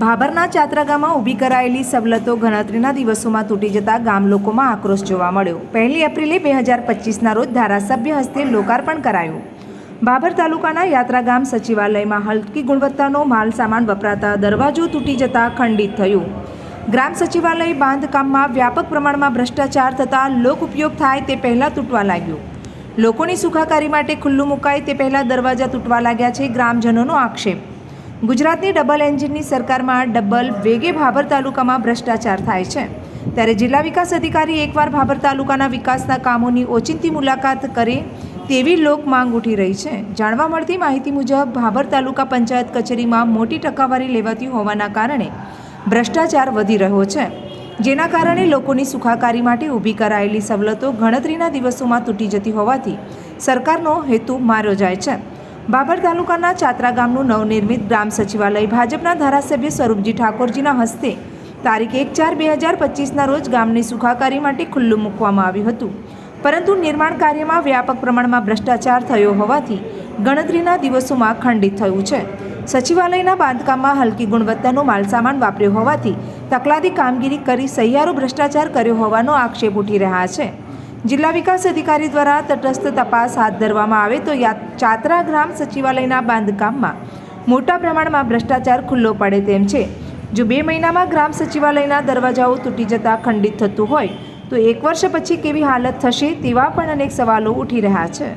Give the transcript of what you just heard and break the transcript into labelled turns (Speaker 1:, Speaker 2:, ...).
Speaker 1: ભાભરના ચાત્રા ગામમાં ઊભી કરાયેલી સવલતો ગણતરીના દિવસોમાં તૂટી જતા ગામ લોકોમાં આક્રોશ જોવા મળ્યો. પહેલી એપ્રિલે બે હજાર પચીસના રોજ ધારાસભ્ય હસ્તે લોકાર્પણ કરાયું. ભાભર તાલુકાના યાત્રા ગામ સચિવાલયમાં હલકી ગુણવત્તાનો માલ સામાન વપરાતા દરવાજો તૂટી જતા ખંડિત થયું. ગ્રામ સચિવાલય બાંધકામમાં વ્યાપક પ્રમાણમાં ભ્રષ્ટાચાર થતાં લોક ઉપયોગ થાય તે પહેલાં તૂટવા લાગ્યું. લોકોની સુખાકારી માટે ખુલ્લું મુકાય તે પહેલાં દરવાજા તૂટવા લાગ્યા છે ગ્રામજનોનો આક્ષેપ. ગુજરાતની ડબલ એન્જિનની સરકારમાં ડબલ વેગે ભાભર તાલુકામાં ભ્રષ્ટાચાર થાય છે. ત્યારે જિલ્લા વિકાસ અધિકારી એકવાર ભાભર તાલુકાના વિકાસના કામોની ઓચિંતી મુલાકાત કરે તેવી લોક માંગ ઉઠી રહી છે. જાણવા મળતી માહિતી મુજબ, ભાભર તાલુકા પંચાયત કચેરીમાં મોટી ટકાવારી લેવાતી હોવાના કારણે ભ્રષ્ટાચાર વધી રહ્યો છે. જેના કારણે લોકોની સુખાકારી માટે ઊભી કરાયેલી સવલતો ગણતરીના દિવસોમાં તૂટી જતી હોવાથી સરકારનો હેતુ માર્યો જાય છે. બાબર તાલુકાના ચાત્રા ગામનું નવનિર્મિત ગ્રામ સચિવાલય ભાજપના ધારાસભ્ય સ્વરૂપજી ઠાકોરજીના હસ્તે તારીખ એક ચાર બે હજાર પચીસના રોજ ગામની સુખાકારી માટે ખુલ્લું મૂકવામાં આવ્યું હતું. પરંતુ નિર્માણ કાર્યમાં વ્યાપક પ્રમાણમાં ભ્રષ્ટાચાર થયો હોવાથી ગણતરીના દિવસોમાં ખંડિત થયું છે. સચિવાલયના બાંધકામમાં હલકી ગુણવત્તાનો માલસામાન વાપર્યો હોવાથી તકલાદી કામગીરી કરી સહિયારો ભ્રષ્ટાચાર કર્યો હોવાનો આક્ષેપ ઉઠી રહ્યા છે. જિલ્લા વિકાસ અધિકારી દ્વારા તટસ્થ તપાસ હાથ ધરવામાં આવે તો ચાતરા ગ્રામ સચિવાલયના બાંધકામમાં મોટા પ્રમાણમાં ભ્રષ્ટાચાર ખુલ્લો પડે તેમ છે. જો બે મહિનામાં ગ્રામ સચિવાલયના દરવાજાઓ તૂટી જતાં ખંડિત થતું હોય, તો એક વર્ષ પછી કેવી હાલત થશે તેવા પણ અનેક સવાલો ઉઠી રહ્યા છે.